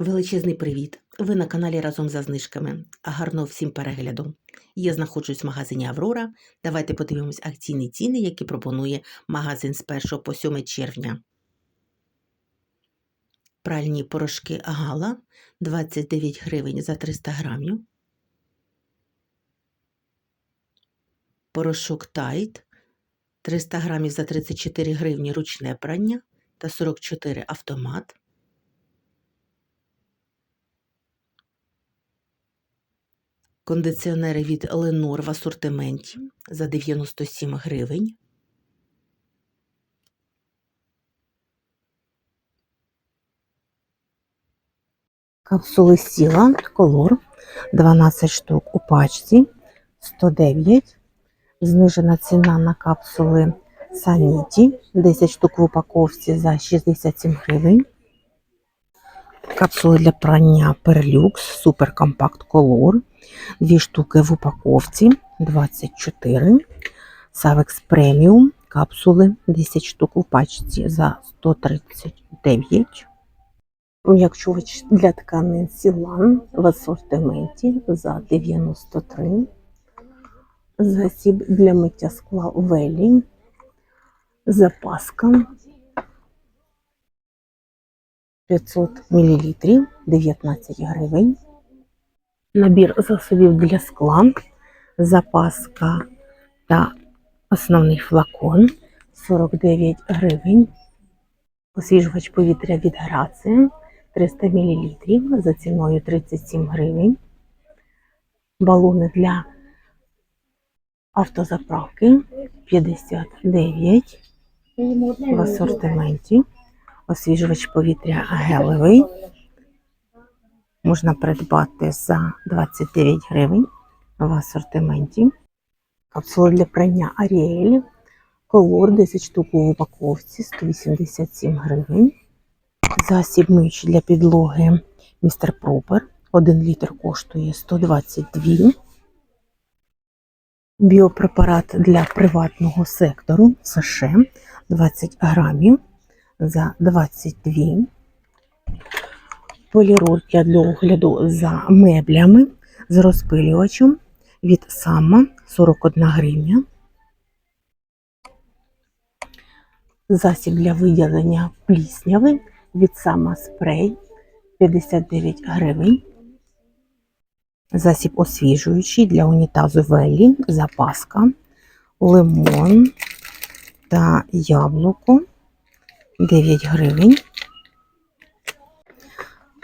Величезний привіт! Ви на каналі разом за знижками. Гарного всім перегляду. Я знаходжусь в магазині Аврора. Давайте подивимось акційні ціни, які пропонує магазин з 1 по 7 червня. Пральні порошки Гала 29 гривень за 300 грамів. Порошок Тайт 300 грамів за 34 гривні ручне прання та 44 автомат. Кондиціонери від Ленор в асортименті за 97 гривень. Капсули Сіла Колор 12 штук у пачці 109. Знижена ціна на капсули Саніті 10 штук в упаковці за 67 гривень. Капсули для прання Perlux Super Compact Color. Дві штуки в упаковці 24. Savex Premium капсули 10 штук у пачці за 139. М'якчувач для тканин Сілан в асортименті за 93. Засіб для миття скла Велі. Запаска 500 мл 19 гривень. Набір засобів для скла, запаска та основний флакон 49 гривень. Освіжувач повітря від Грація 300 мл за ціною 37 гривень. Балони для автозаправки 59 в асортименті. Освіжувач повітря гелевий. Можна придбати за 29 гривень в асортименті. Капсула для прання Аріель. Колор 10 штук в упаковці 187 гривень. Засіб миючий для підлоги Містер Пропер. 1 літр коштує 122. Біопрепарат для приватного сектору США 20 грамів за 22. Поліроль для догляду за меблями з розпилювачем від Сама 41 гривня. Засіб для виділення плісняви від Сама спрей 59 гривень. Засіб освіжуючий для унітазу Велі, запаска, лимон та яблуко 9 гривень.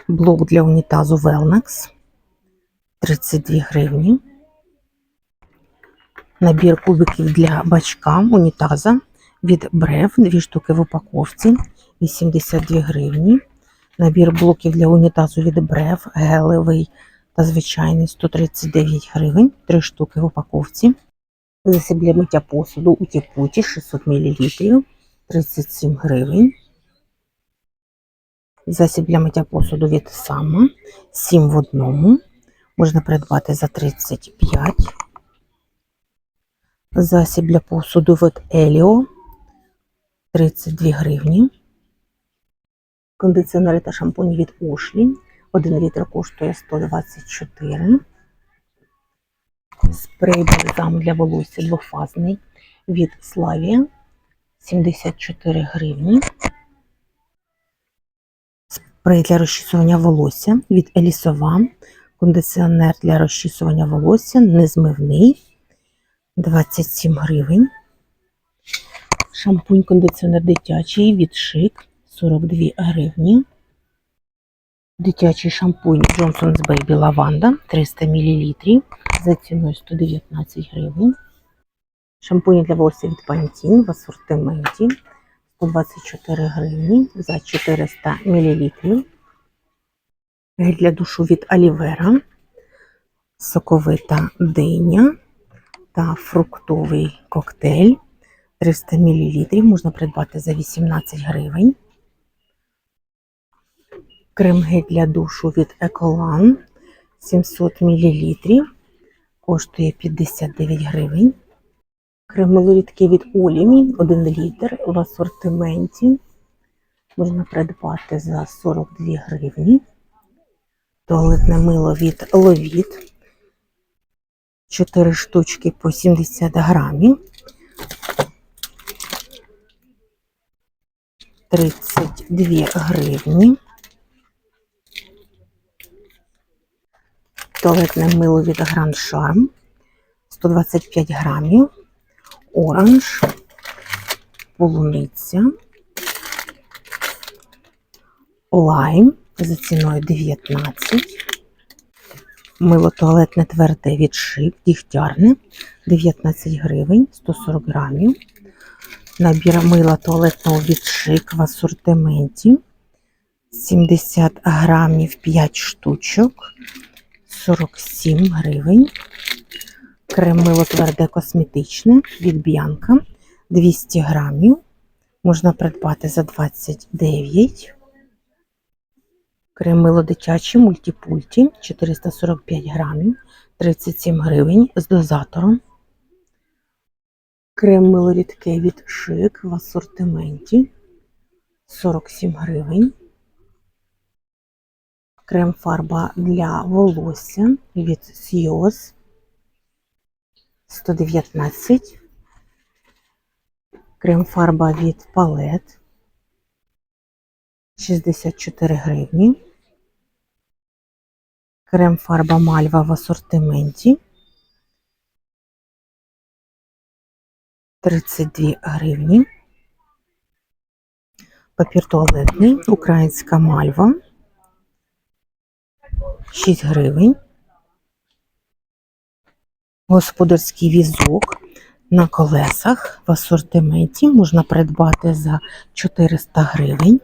Блок для унітазу Велнекс 32 гривні. Набір кубиків для бачка унітаза від Брев, 2 штуки в упаковці 82 гривні. Набір блоків для унітазу від Брев, гелевий та звичайний 139 гривень, 3 штуки в упаковці. Засіб для миття посуду у тіпуті 600 мл 37 гривень. Засіб для миття посуду від Сама 7 в одному. Можна придбати за 35. Засіб для посуду від Еліо 32 гривні. Кондиціонери та шампуні від Ошлі. 1 літр коштує 124. Спрей бальзам для волосся двофазний від Славія 74 гривні. Спрей для розчісування волосся від Елісова. Кондиціонер для розчісування волосся незмивний 27 гривень. Шампунь кондиціонер дитячий від Шик 42 гривні. Дитячий шампунь Johnson's Baby Lavanda 300 мл за ціною 119 гривень. Шампунь для волосся від Pantene в асортименті 124 гривні за 400 мл. Гель для душу від Алівера, соковита диня та фруктовий коктейль 300 мл. Можна придбати за 18 гривень. Крем гель для душу від Еколан 700 мл. Коштує 59 гривень. Крем малорідкий від Олімі 1 літр в асортименті. Можна придбати за 42 гривні. Туалетне мило від Ловіт. 4 штучки по 70 грамів. 32 гривні. Туалетне мило від Grand Charm 125 грамів. Оранж, полуниця, лайм за ціною 19. Мило туалетне тверде від шип, дігтярне 19 гривень 140 грамів. Набір мила туалетного від шик в асортименті 70 грамів 5 штучок 47 гривень. Крем мило тверде косметичне від Б'янка 200 грамів. Можна придбати за 29. Крем мило дитяче мультипульті 445 грамів 37 гривень з дозатором. Крем мило рідке від шик в асортименті 47 гривень. Крем фарба для волосся від Сйоз 119. Крем фарба від палет 64 гривні. Крем фарба мальва в асортименті 32 гривні. Папір туалетний, українська мальва 6 гривень. Господарський візок на колесах в асортименті можна придбати за 400 гривень.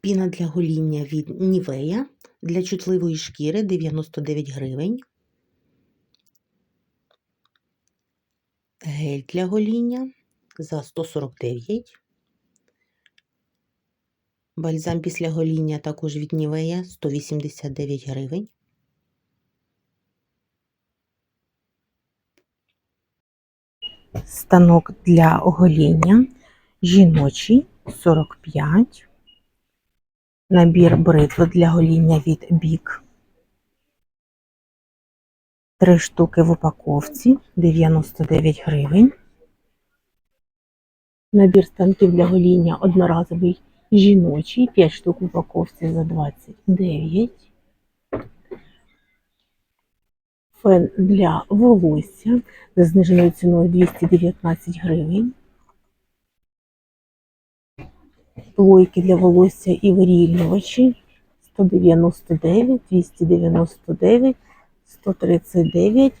Піна для гоління від Нівея для чутливої шкіри 99 гривень. Гель для гоління за 149. Бальзам після гоління також від Нівея 189 гривень. Станок для огоління жіночий 45. Набір бритви для гоління від Бік. Три штуки в упаковці 99 гривень. Набір станків для гоління одноразовий жіночий, 5 штук в упаковці за 29. Фен для волосся за зниженою ціною 219 гривень. Плойки для волосся і вирівнювачі 199, 299, 139.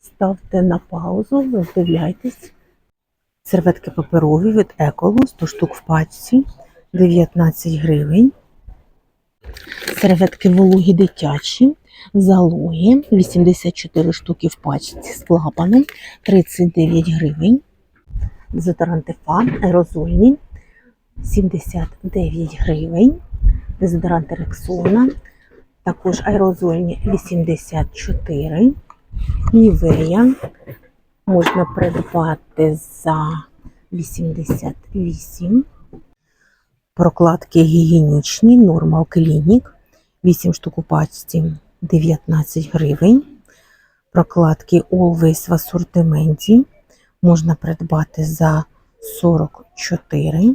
Ставте на паузу, роздивляйтесь. Серветки паперові від Еколо 100 штук в пачці 19 гривень. Серветки вологі дитячі залоги 84 штуки в пачці з клапаном 39 гривень. Дезодоранти фан аерозольні 79 гривень. Дезодоранти Рексона також аерозольні 84. Нівея можна придбати за 88. Прокладки гігієнічні Normal Clinic 8 штук у пачці 19 гривень. Прокладки Always в асортименті можна придбати за 44.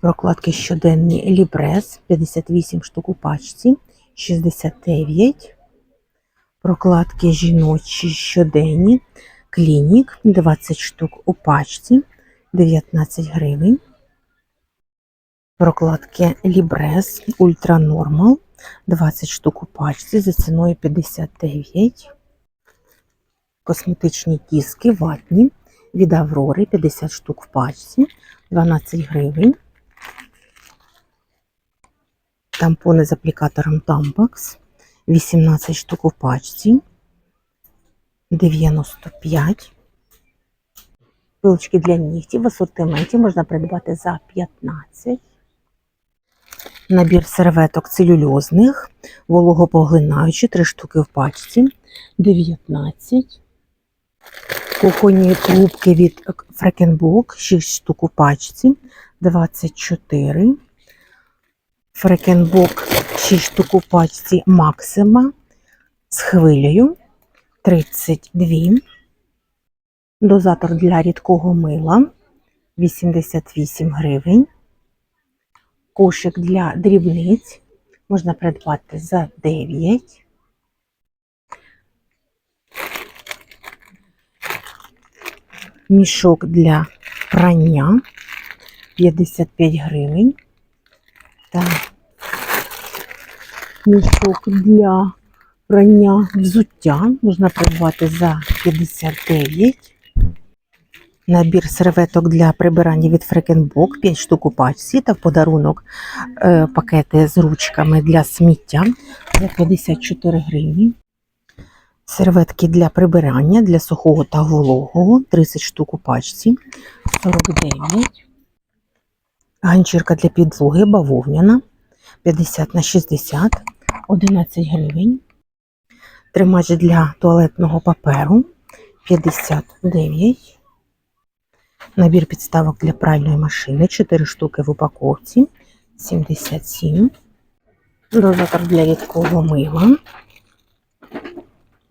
Прокладки щоденні Лібрес 58 штук у пачці 69. Прокладки жіночі щоденні Клінік 20 штук у пачці 19 гривень. Прокладки Лібрес Ультра Нормал 20 штук у пачці за ціною 59. Косметичні кіски ватні від Аврори 50 штук в пачці 12 гривень. Тампони з аплікатором Tampax 18 штук у пачці 95. Пилочки для нігтів в асортименті можна придбати за 15. Набір серветок целюльозних, вологопоглинаючі 3 штуки в пачці 19. Кухонні трубки від Фрекенбок 6 штук у пачці 24. Фрекенбок 6 штук у пачці Максима з хвилею 32. Дозатор для рідкого мила 88 гривень. Кошик для дрібниць можна придбати за 9. Мішок для прання 55 гривень. Так. Мішок для прання взуття можна придбати за 59. Набір серветок для прибирання від Фрекенбок 5 штук у пачці та в подарунок е, пакети з ручками для сміття за 54 гривні. Серветки для прибирання для сухого та вологого 30 штук у пачці 49. Ганчірка для підлоги бавовняна 50 на 60 11 гривень. Тримач для туалетного паперу 59. Набір підставок для пральної машини 4 штуки в упаковці 77. Дозатор для рідкого мила.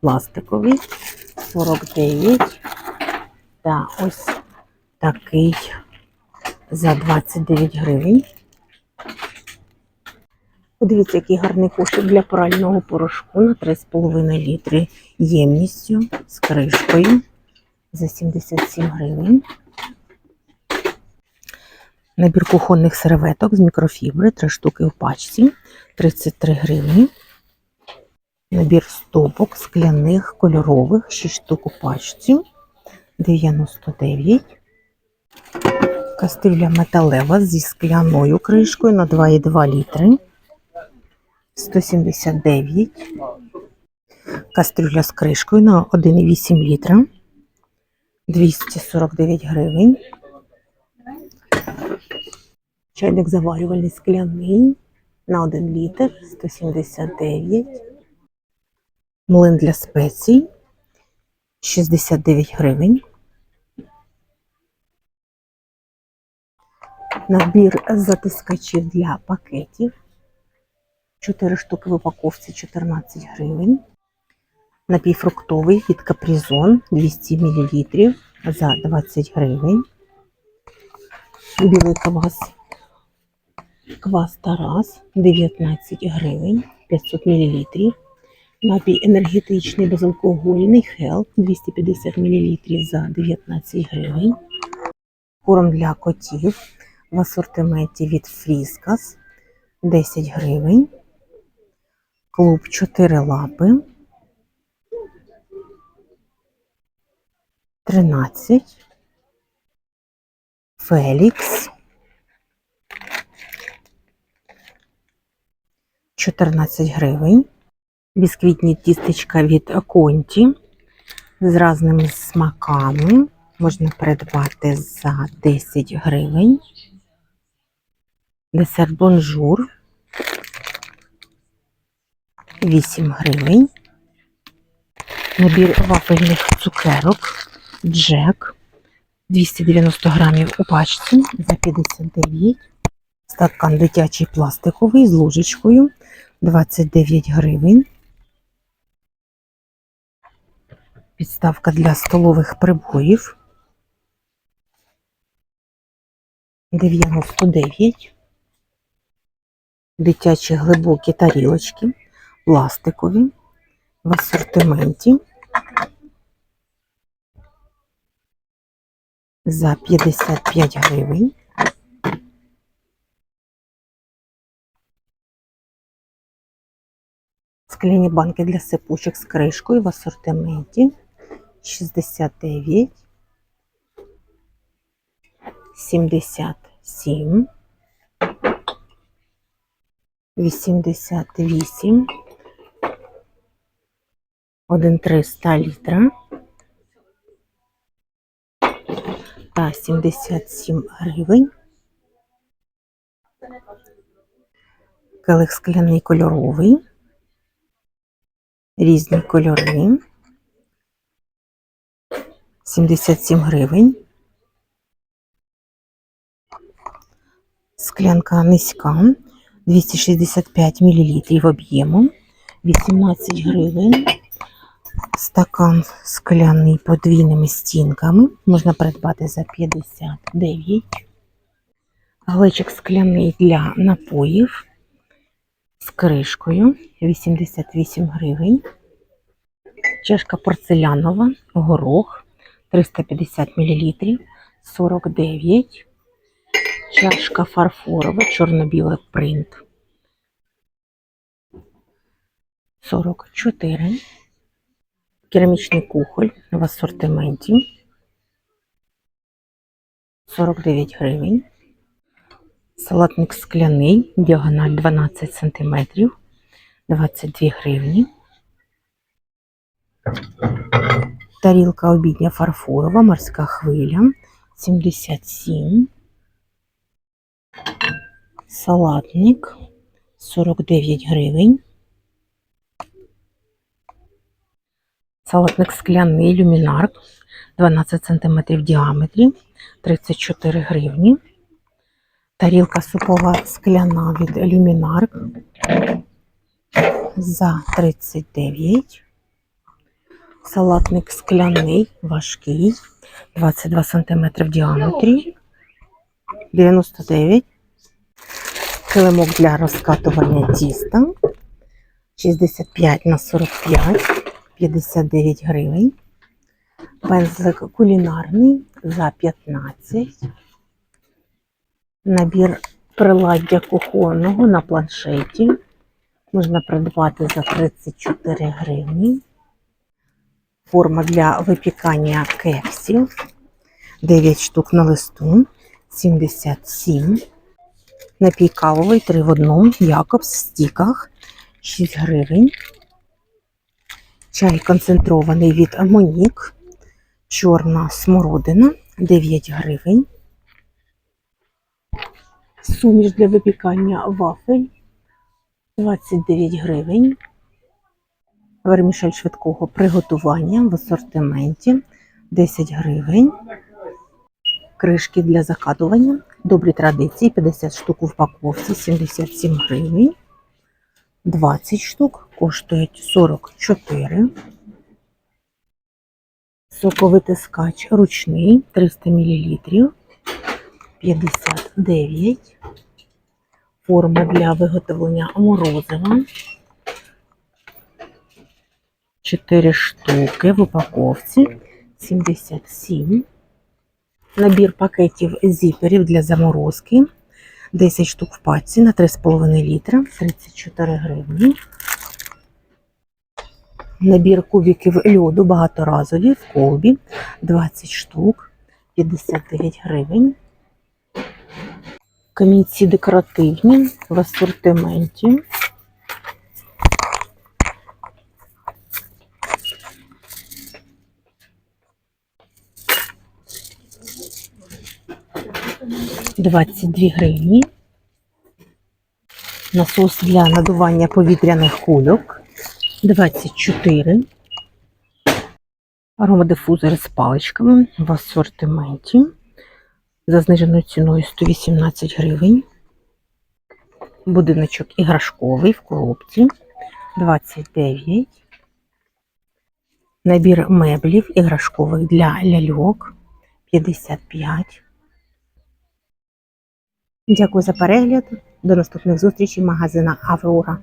Пластиковий 49. Та ось такий за 29 гривень. Подивіться, який гарний кошик для прального порошку на 3,5 літри ємністю з кришкою за 77 гривень. Набір кухонних серветок з мікрофібри 3 штуки в пачці 33 гривні. Набір стопок скляних кольорових 6 штук у пачці 99. Кастрюля металева зі скляною кришкою на 2,2 літри 179. Кастрюля з кришкою на 1,8 літра 249 гривень. Чайник заварювальний скляний на 1 літр 179. Млин для спецій 69 гривень. Набір затискачів для пакетів. 4 штуки в упаковці 14 гривень. Напій фруктовий від Капризон 200 мл за 20 гривень. Білий квас. Квас Тарас 19 гривень 500 мл. Напій енергетичний безалкогольний Хелп 250 мл за 19 гривень. Корм для котів в асортименті від Фріскас 10 гривень. Клуб 4 лапи 13. Фелікс 14 гривень. Бісквітні тістечка від Конті з різними смаками. Можна придбати за 10 гривень. Десерт бонжур 8 гривень. Набір вафельних цукерок Джек 290 грамів у пачці за 59. Стакан дитячий пластиковий з ложечкою 29 гривень. Підставка для столових прибоїв 99. Дитячі глибокі тарілочки пластикові в асортименті за 55 гривень. Скляні банки для сипучок з кришкою в асортименті. 69, 77, 88, 1,300 літра. Та 77 гривень. Келих скляний кольоровий. Різні кольори. 77 гривень. Склянка низька 265 мл об'єму, 18 гривень. Стакан скляний подвійними стінками. Можна придбати за 59. Глечик скляний для напоїв з кришкою 88 гривень. Чашка порцелянова, горох 350 мл 49. Чашка фарфорова, чорно-білий принт 44. Керамічний кухоль в асортименті 49 гривень. Салатник скляний, діагональ 12 см, 22 гривні. Тарілка обідня фарфорова, морська хвиля 77. Салатник 49 гривень. Салатник скляний люмінар 12 см в діаметрі 34 гривні. Тарілка супова скляна від люмінар за 39. Салатник скляний, важкий, 22 см в діаметрі 99. Килимок для розкатування тіста 65 на 45, 59 гривень. Пензлик кулінарний за 15. Набір приладдя кухонного на планшеті. Можна придбати за 34 гривні. Форма для випікання кексів. 9 штук на листу. 77. Напій кавовий 3 в одному. Якобс в стіках 6 гривень. Чай концентрований від Монік. Чорна смородина 9 гривень. Суміш для випікання вафель 29 гривень. Вермішель швидкого приготування в асортименті 10 гривень. Кришки для закатування. Добрі традиції 50 штук в упаковці 77 гривень. 20 штук коштують 44. Соковитискач ручний 300 мл 59. Форма для виготовлення морозива. 4 штуки в упаковці 77. Набір пакетів зіперів для заморозки. 10 штук в пачці на 3,5 літра 34 гривні. Набір кубиків льоду багаторазові в колбі 20 штук 59 гривень. Камінці декоративні в асортименті. Двадцять дві гривні. Насос для надування повітряних кульок 24. Аромадифузор з паличками в асортименті за зниженою ціною 118 гривень. Будиночок іграшковий в коробці 29. Набір меблів іграшкових для ляльок 55. Дякую за перегляд. До наступних зустрічей магазина Аврора.